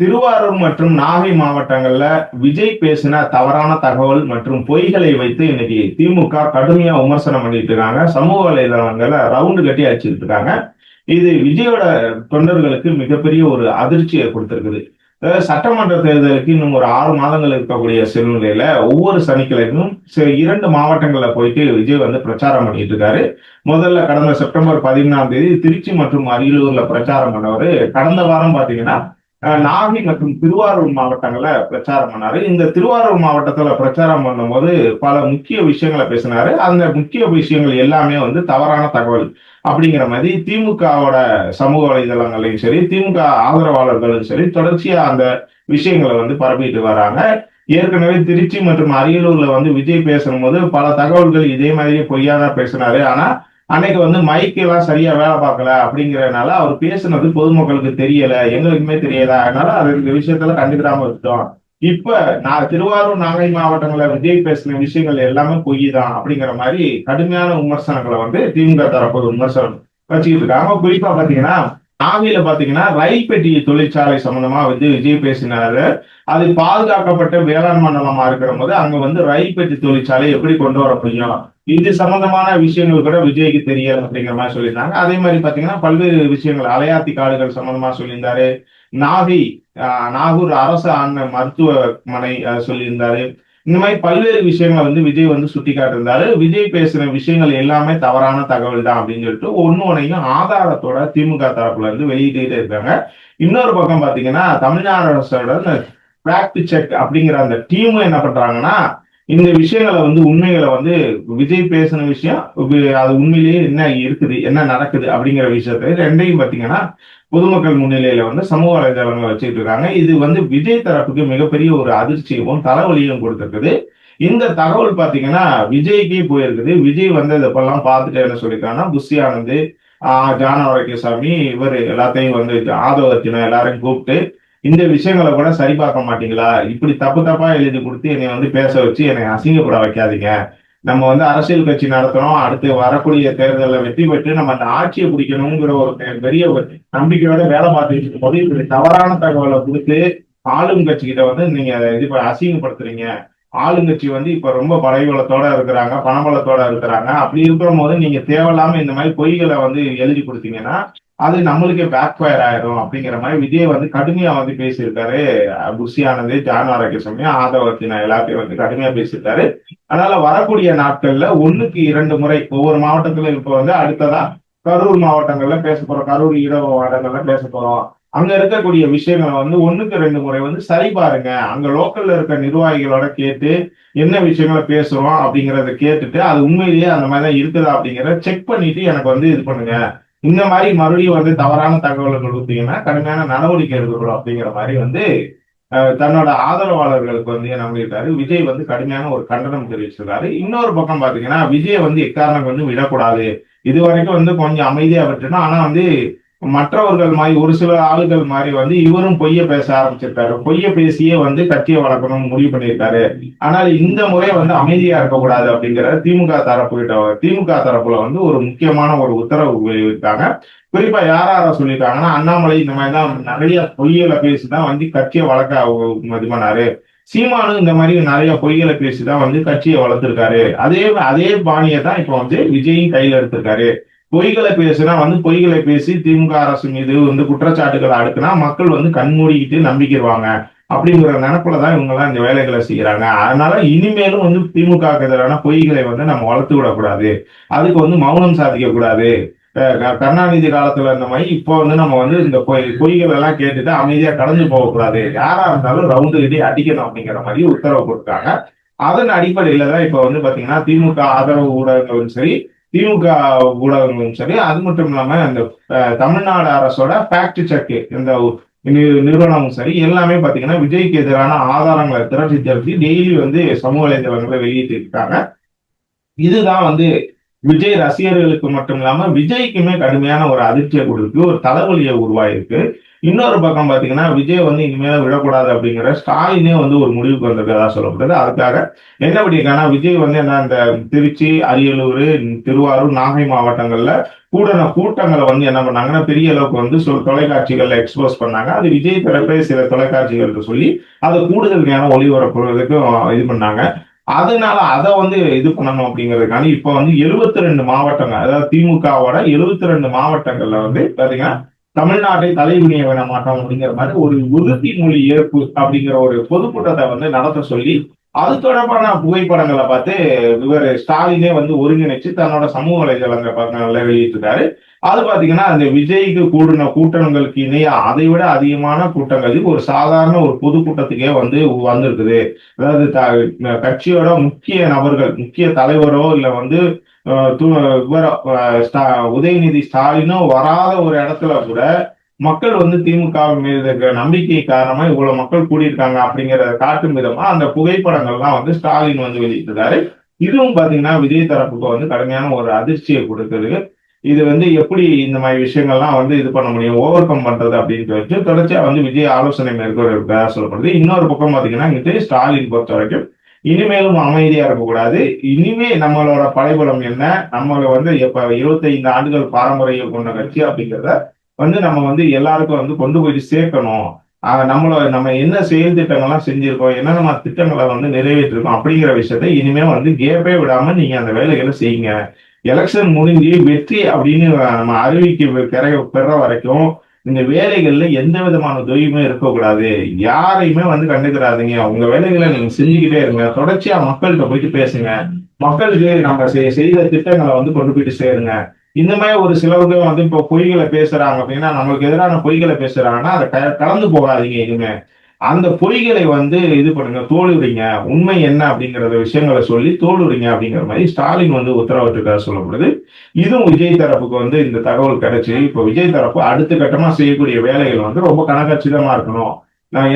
திருவாரூர் மற்றும் நாகை மாவட்டங்கள்ல விஜய் பேசின தவறான தகவல் மற்றும் பொய்களை வைத்து இன்னைக்கு திமுக கடுமையா விமர்சனம் பண்ணிட்டு இருக்காங்க. சமூக வலைதளங்களை ரவுண்டு கட்டி அடிச்சுட்டு இருக்காங்க. இது விஜயோட தொண்டர்களுக்கு மிகப்பெரிய ஒரு அதிர்ச்சியை கொடுத்திருக்குது. சட்டமன்ற தேர்தலுக்கு இன்னும் ஒரு ஆறு மாதங்கள் இருக்கக்கூடிய சூழ்நிலையில ஒவ்வொரு சனிக்கிழமையும் இரண்டு மாவட்டங்கள்ல போயிட்டு விஜய் வந்து பிரச்சாரம் பண்ணிட்டு இருக்காரு. முதல்ல கடந்த செப்டம்பர் பதினாம் தேதி திருச்சி மற்றும் அரியலூர்ல பிரச்சாரம் பண்ணவர் கடந்த வாரம் பாத்தீங்கன்னா நாகை மற்றும் திருவாரூர் மாவட்டங்கள்ல பிரச்சாரம் பண்ணாரு. இந்த திருவாரூர் மாவட்டத்துல பிரச்சாரம் பண்ணும்போது பல முக்கிய விஷயங்களை பேசினாரு. அந்த முக்கிய விஷயங்கள் எல்லாமே வந்து தவறான தகவல் அப்படிங்கிற மாதிரி திமுகவோட சமூக வலைதளங்களையும் சரி திமுக ஆதரவாளர்களும் சரி தொடர்ச்சியா அந்த விஷயங்களை வந்து பரப்பிட்டு வராங்க. ஏற்கனவே திருச்சி மற்றும் அரியலூர்ல வந்து விஜய் பேசும்போது பல தகவல்கள் இதே மாதிரியே பொய்யாதான் பேசினாரு. ஆனா அன்னைக்கு வந்து மைக் எல்லாம் சரியா வேலை பார்க்கல அப்படிங்கறதுனால அவர் பேசுனது பொதுமக்களுக்கு தெரியல எங்களுக்குமே தெரியல அதனால அது இந்த விஷயத்துல கண்டுக்கிடாம இருக்கட்டும் இப்ப நான் திருவாரூர் நாகை மாவட்டங்கள்ல விஜய் பேசின விஷயங்கள் எல்லாமே பொய் தான் அப்படிங்கிற மாதிரி கடுமையான விமர்சனங்களை வந்து திமுக தரப்பு விமர்சனம் வச்சுக்கிட்டு இருக்காங்க. குறிப்பா பாத்தீங்கன்னா நாகையில பாத்தீங்கன்னா ரயில் பெட்டி தொழிற்சாலை சம்பந்தமா வந்து விஜய் பேசினாரு. அது பாதுகாக்கப்பட்ட வேளாண் மண்டலமா இருக்கிற போது அங்க வந்து ரயில் பெட்டி தொழிற்சாலை எப்படி கொண்டு வர முடியும்? இது சம்பந்தமான விஷயங்கள் கூட விஜய்க்கு தெரியல அப்படிங்கிற மாதிரி சொல்லியிருந்தாங்க. அதே மாதிரி பாத்தீங்கன்னா பல்வேறு விஷயங்கள் அலையாத்தி காடுகள் சம்பந்தமா சொல்லியிருந்தாரு. நாகை ஆஹ், நாகூர் அரசு ஆண்ட மருத்துவமனை ஆஹ், சொல்லியிருந்தாரு. இந்த மாதிரி பல்வேறு விஷயங்களை வந்து விஜய் வந்து சுட்டி காட்டியிருந்தாரு விஜய் பேசின விஷயங்கள் எல்லாமே தவறான தகவல் தான் அப்படின்னு சொல்லிட்டு ஒன்னு ஒன்னையும் ஆதாரத்தோட திமுக தரப்புல இருந்து வெளியிட்டே இருக்காங்க. இன்னொரு பக்கம் பாத்தீங்கன்னா தமிழ்நாடு அரசோட பிராக்டி செக் அப்படிங்கிற அந்த டீமும் என்ன பண்றாங்கன்னா இந்த விஷயங்களை வந்து உண்மைகளை வந்து விஜய் பேசின விஷயம் அது உண்மையிலேயே என்ன இருக்குது என்ன நடக்குது அப்படிங்கிற விஷயத்த ரெண்டையும் பார்த்தீங்கன்னா பொதுமக்கள் முன்னிலையில வந்து சமூக வலைதளங்களை வச்சுட்டு இருக்காங்க. இது வந்து விஜய் தரப்புக்கு மிகப்பெரிய ஒரு அதிர்ச்சியும் தலைவலியும் கொடுத்துருக்குது. இந்த தகவல் பாத்தீங்கன்னா விஜய்க்கே போயிருக்குது. விஜய் வந்து இதப்பெல்லாம் பார்த்துட்டு என்ன சொல்லியிருக்காங்கன்னா புஷி ஆனந்த் ஆஹ் ஜான வரக்கியசாமி இவர் எல்லாத்தையும் வந்து ஆதவத்தின எல்லாரையும் கூப்பிட்டு இந்த விஷயங்களை கூட சரி பார்க்க மாட்டீங்களா? இப்படி தப்பு தப்பா எழுதி கொடுத்து என்னை வந்து பேச வச்சு என்னை அசிங்கப்பட வைக்காதீங்க. நம்ம வந்து அரசியல் கட்சி நடத்துறோம் அடுத்து வரக்கூடிய தேர்தலில் வெற்றி பெற்று நம்ம அந்த ஆட்சியை பிடிக்கணுங்கிற ஒரு பெ- பெரிய ஒரு நம்பிக்கையோட வேலை பார்த்துட்டு இருக்கும்போது இப்படி தவறான தகவலை கொடுத்து ஆளும் கட்சி கிட்ட வந்து நீங்க அதை இது அசிங்கப்படுத்துறீங்க. ஆளுங்கட்சி வந்து இப்ப ரொம்ப படைபலத்தோட இருக்கிறாங்க பணபலத்தோட இருக்கிறாங்க. அப்படி இருக்கிற போது நீங்க தேவையில்லாம இந்த மாதிரி பொய்களை வந்து எழுதி கொடுத்தீங்கன்னா அது நம்மளுக்கே பேக் ஃபயர் ஆயிரும் அப்படிங்கிற மாதிரி விஜய் வந்து கடுமையா வந்து பேசியிருக்காரு. புஷியானது புஷி ஆரோக்கிய ஜான் ஆரோக்கியசாமி ஆதவத்தின எல்லாத்தையும் வந்து கடுமையா பேசியிருக்காரு. அதனால வரக்கூடிய நாட்கள்ல ஒண்ணுக்கு இரண்டு முறை ஒவ்வொரு மாவட்டத்திலும் இப்ப வந்து அடுத்ததா கரூர் மாவட்டங்கள்ல பேச போறோம். கரூர் ஈரோடு மாவட்டங்கள்ல பேச போறோம். அங்க இருக்கக்கூடிய விஷயங்களை வந்து ஒண்ணுக்கு ரெண்டு முறை வந்து சரி பாருங்க. அங்க லோக்கல்ல இருக்க நிர்வாகிகளோட கேட்டு என்ன விஷயங்களை பேசுறோம் அப்படிங்கறத கேட்டுட்டு அது உண்மையிலேயே அந்த மாதிரி தான் இருக்குதா அப்படிங்கிறத செக் பண்ணிட்டு எனக்கு வந்து இது பண்ணுங்க. இந்த மாதிரி மறுபடியும் வந்து தவறான தகவல்கள் கொடுத்தீங்கன்னா கடுமையான நடவடிக்கை எடுக்கப்படும் அப்படிங்கிற மாதிரி வந்து தன்னோட ஆதரவாளர்களுக்கு வந்து என்ன விஜய் வந்து கடுமையான ஒரு கண்டனம் தெரிவிச்சிருக்காரு. இன்னொரு பக்கம் பாத்தீங்கன்னா விஜய் வந்து எக்காரணம் வந்து விடக்கூடாது. இது வரைக்கும் வந்து கொஞ்சம் அமைதியா விட்டுனா ஆனா வந்து மற்றவர்கள் மாதிரி ஒரு சில ஆளுகள் மாதிரி வந்து இவரும் பொய்ய பேச ஆரம்பிச்சிருக்காரு. பொய்ய பேசியே வந்து கட்சியை வளர்க்கணும்னு முடிவு பண்ணியிருக்காரு. ஆனால் இந்த முறை வந்து அமைதியா இருக்கக்கூடாது அப்படிங்கிற திமுக தரப்பு கிட்ட திமுக தரப்புல வந்து ஒரு முக்கியமான ஒரு உத்தரவு வெளியிட்டாங்க. குறிப்பா யார் யார சொல்லியிருக்காங்கன்னா அண்ணாமலை இந்த மாதிரி தான் நிறைய பொய்யலை பேசிதான் வந்து கட்சியை வளர்க்க அவங்க இது பண்ணாரு சீமானு இந்த மாதிரி நிறைய பொய்களை பேசிதான் வந்து கட்சியை வளர்த்திருக்காரு. அதே அதே பாணியை தான் இப்ப வந்து விஜயும் கையில எடுத்திருக்காரு. பொய்களை பேசினா வந்து பொய்களை பேசி திமுக அரசு மீது வந்து குற்றச்சாட்டுகளை அடுக்குனா மக்கள் வந்து கண்மூடிக்கிட்டு நம்பிக்கிடுவாங்க அப்படிங்கிற நினைப்புல தான் இவங்க எல்லாம் இந்த வேலைகளை செய்யறாங்க அதனால இனிமேலும் வந்து திமுக எதிரான பொய்களை வந்து நம்ம வளர்த்து விடக்கூடாது. அதுக்கு வந்து மௌனம் சாதிக்க கூடாது. க- கருணாநிதி காலத்துல இருந்த மாதிரி இப்போ வந்து நம்ம வந்து இந்த பொய் பொய்கள் எல்லாம் கேட்டுட்டு அமைதியா கடந்து போகக்கூடாது யாரா இருந்தாலும் ரவுண்டு கிட்டே அடிக்கணும் அப்படிங்கிற மாதிரி உத்தரவு கொடுத்தாங்க. அதன் அடிப்படையில தான் இப்ப வந்து பாத்தீங்கன்னா திமுக ஆதரவு ஊடகங்களும் சரி திமுக ஊடகங்களும் சரி அது மட்டும் இல்லாம இந்த தமிழ்நாடு அரசோட ஃபேக்ட் செக் இந்த நிறுவனமும் சரி எல்லாமே பாத்தீங்கன்னா விஜய்க்கு எதிரான ஆதாரங்களை திரட்டி திரட்டி டெய்லி வந்து சமூக வலைதளங்களை வெளியிட்டு இருக்காங்க. இதுதான் வந்து விஜய் ரசிகர்களுக்கு மட்டும் இல்லாம விஜய்க்குமே கடுமையான ஒரு அதிர்ச்சியை கொடுத்து ஒரு தலைவலியை உருவாயிருக்கு. இன்னொரு பக்கம் பாத்தீங்கன்னா விஜய் வந்து இனிமேல விழக்கூடாது அப்படிங்கிற ஸ்டாலினே வந்து ஒரு முடிவுக்கு வந்திருக்கதா சொல்லப்படுது. அதுக்காக என்ன பண்ணியிருக்காங்கன்னா விஜய் வந்து என்ன இந்த திருச்சி அரியலூர் திருவாரூர் நாகை மாவட்டங்கள்ல கூடன கூட்டங்களை வந்து என்ன பண்ணாங்கன்னா பெரிய அளவுக்கு வந்து தொலைக்காட்சிகள்ல எக்ஸ்போஸ் பண்ணாங்க. அது விஜய் தரப்பே சில தொலைக்காட்சிகள் சொல்லி அதை கூடுதல் நேரம் ஒளிபரப்புறதுக்கு இது பண்ணாங்க. அதனால அதை வந்து இது பண்ணணும் அப்படிங்கிறதுக்கான இப்ப வந்து எழுபத்தி ரெண்டு மாவட்டங்கள் அதாவது திமுகவோட எழுபத்தி ரெண்டு மாவட்டங்கள்ல வந்து பாத்தீங்கன்னா தமிழ்நாட்டை தலைகுனிய விட மாட்டோம் அப்படிங்கிற மாதிரி ஒரு உறுதிமொழி ஏற்பு அப்படிங்கிற ஒரு பொதுக்கூட்டத்தை வந்து நடத்த சொல்லி அது தொடர்பான புகைப்படங்களை பார்த்து இவர் ஸ்டாலினே வந்து ஒருங்கிணைச்சு தன்னோட சமூக வலைதளங்க வெளியிட்டிருக்காரு. அது பாத்தீங்கன்னா அந்த விஜய்க்கு கூடின கூட்டங்களுக்கு இணையா அதை விட அதிகமான கூட்டங்கள். ஒரு சாதாரண ஒரு பொதுக்கூட்டத்துக்கே வந்து வந்திருக்குது. அதாவது கட்சியோட முக்கிய நபர்கள் முக்கிய தலைவரோ இல்ல வந்து உதயநிதி ஸ்டாலினும் வராத ஒரு இடத்துல கூட மக்கள் வந்து திமுக மீது நம்பிக்கை காரணமா இவ்வளவு மக்கள் கூடியிருக்காங்க அப்படிங்கறத காட்டும் விதமா அந்த புகைப்படங்கள்லாம் வந்து ஸ்டாலின் வந்து வெளியிட்டிருக்காரு. இதுவும் பாத்தீங்கன்னா விஜய் தரப்புக்கு வந்து கடுமையான ஒரு அதிர்ச்சியை கொடுக்குது. இது வந்து எப்படி இந்த மாதிரி விஷயங்கள்லாம் வந்து இது பண்ண முடியும் ஓவர் கம் பண்றது அப்படின்னு சொல்லிட்டு தொடர்ச்சியா வந்து விஜய் ஆலோசனை மேற்கொள்ள சொல்லப்படுது. இன்னொரு பக்கம் பாத்தீங்கன்னா இங்கே ஸ்டாலின் பொறுத்த வரைக்கும் இனிமேலும் அமைதியா இருக்கக்கூடாது இனிமே நம்மளோட படைபலம் என்ன? நம்மளை வந்து இப்ப இருபத்தைந்து ஆண்டுகள் பாரம்பரியம் கொண்ட கட்சி அப்படிங்கிறத வந்து நம்ம வந்து எல்லாருக்கும் வந்து கொண்டு போயிட்டு சேர்க்கணும். நம்மள நம்ம என்ன செயல் திட்டங்கள்லாம் செஞ்சிருக்கோம் என்ன நம்ம திட்டங்களை வந்து நிறைவேற்றிருக்கோம் அப்படிங்கிற விஷயத்த இனிமே வந்து கேப்பே விடாம நீங்க அந்த வேலைகளை செய்யுங்க. எலெக்ஷன் முடிஞ்சு வெற்றி அப்படின்னு நம்ம அறிவிக்க பெற பெற வரைக்கும் இந்த வேலைகள்ல எந்த விதமான தொய்வுமே இருக்கக்கூடாது. யாரையுமே வந்து கண்டுக்கிறாதீங்க. உங்க வேலைகளை நீங்க செஞ்சுக்கிட்டே இருங்க. தொடர்ச்சியா மக்கள்கிட்ட போயிட்டு பேசுங்க. மக்களுக்கு நம்ம செய்த திட்டங்களை வந்து கொண்டு போயிட்டு சேருங்க. இந்த மாதிரி ஒரு சிலவங்க வந்து இப்போ பொய்களை பேசுறாங்க அப்படின்னா நம்மளுக்கு எதிரான பொய்களை பேசுறாங்கன்னா அதை கலந்து போகாதீங்க இனிமே அந்த பொய்களை வந்து இது பண்ணுங்க தோலுறீங்க உண்மை என்ன அப்படிங்கிற விஷயங்களை சொல்லி தோலுறீங்க அப்படிங்கிற மாதிரி ஸ்டாலின் வந்து உத்தரவிட்டிருக்காரு சொல்லப்படுது. இதுவும் விஜய் தரப்புக்கு வந்து இந்த தகவல் கிடைச்சி இப்போ விஜய் தரப்பு அடுத்த கட்டமா செய்யக்கூடிய வேலைகள் வந்து ரொம்ப கணக்கச்சிதமா இருக்கணும்.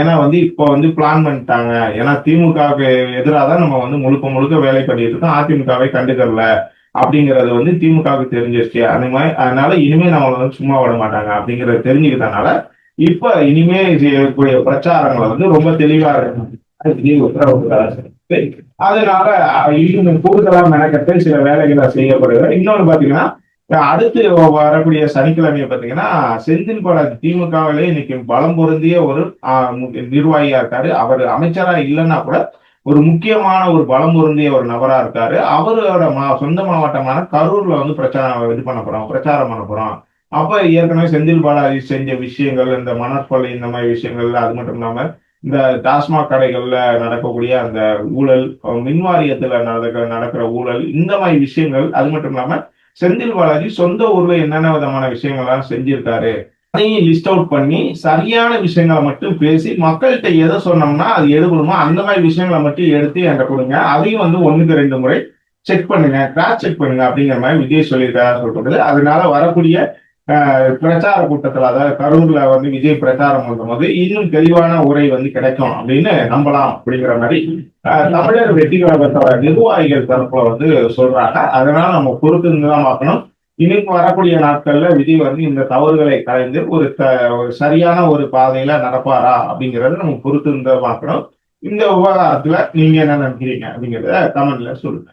ஏன்னா வந்து இப்போ வந்து பிளான் பண்ணிட்டாங்க. ஏன்னா திமுகவுக்கு எதிராக தான் நம்ம வந்து முழுக்க முழுக்க வேலை பண்ணிட்டு இருக்கோம். அதிமுகவை கண்டுக்கல அப்படிங்கறது வந்து திமுகவுக்கு தெரிஞ்சிருச்சு. அந்த மாதிரி அதனால இனிமே நம்மளை வந்து சும்மா விட மாட்டாங்க அப்படிங்கறத தெரிஞ்சுக்கிட்டனால இப்ப இனிமே செய்யக்கூடிய பிரச்சாரங்களை வந்து ரொம்ப தெளிவா இருக்கும் அதனால இன்னும் கூடுதலா மெனக்கட்டு சில வேலைகளை செய்யப்படுகிறது இன்னொன்னு பாத்தீங்கன்னா அடுத்து வரக்கூடிய சனிக்கிழமையை பாத்தீங்கன்னா செந்தில் பாலாஜி திமுகவிலே இன்னைக்கு பலம் பொருந்திய ஒரு நிர்வாகியா இருக்காரு. அவர் அமைச்சரா இல்லைன்னா கூட ஒரு முக்கியமான ஒரு பலம் பொருந்திய ஒரு நபரா இருக்காரு. அவரோட மா சொந்த மாவட்டமான கரூர்ல வந்து பிரச்சாரம் இது பண்ண போறோம் பிரச்சாரம் பண்ண போறோம். அப்ப ஏற்கனவே செந்தில் பாலாஜி செஞ்ச விஷயங்கள் இந்த மணற்கொலை இந்த மாதிரி விஷயங்கள்ல அது மட்டும் இல்லாம இந்த டாஸ்மாக் கடைகள்ல நடக்கக்கூடிய அந்த ஊழல் மின் வாரியத்துல நடக்க நடக்கிற ஊழல் இந்த மாதிரி விஷயங்கள் அது மட்டும் இல்லாம செந்தில் பாலாஜி சொந்த ஊர்ல என்னென்ன விதமான விஷயங்கள்லாம் செஞ்சிருக்காரு அதையும் லிஸ்ட் அவுட் பண்ணி சரியான விஷயங்களை மட்டும் பேசி மக்கள்கிட்ட எதை சொன்னோம்னா அது எடுக்கணுமோ அந்த மாதிரி விஷயங்களை மட்டும் எடுத்து என்கிட்ட கொடுங்க. அதையும் வந்து ஒண்ணுக்கு ரெண்டு முறை செக் பண்ணுங்க கிராஸ் செக் பண்ணுங்க அப்படிங்கிற மாதிரி விஜய் சொல்லியிருக்காரு சொல்லப்படுது அதனால வரக்கூடிய பிரச்சார கூட்டத்தில் அதாவது கரூர்ல வந்து விஜய் பிரச்சாரம் பண்ணும்போது இன்னும் தெளிவான உரை வந்து கிடைக்கும் அப்படின்னு நம்பலாம் அப்படிங்கிற மாதிரி தமிழர் வெற்றி கழகத்தோட நிர்வாகிகள் தரப்புல வந்து சொல்றாங்க. அதனால நம்ம பொறுத்து தான் பார்க்கணும் இன்னைக்கு வரக்கூடிய நாட்கள்ல விஜய் வந்து இந்த தவறுகளை கலைந்து ஒரு ஒரு சரியான ஒரு பாதையில நடப்பாரா அப்படிங்கறத நம்ம பொறுத்து இருந்தா பார்க்கணும் இந்த விவகாரத்துல நீங்க என்ன நினைக்கிறீங்க அப்படிங்கறத கமெண்ட்ல சொல்லுங்க.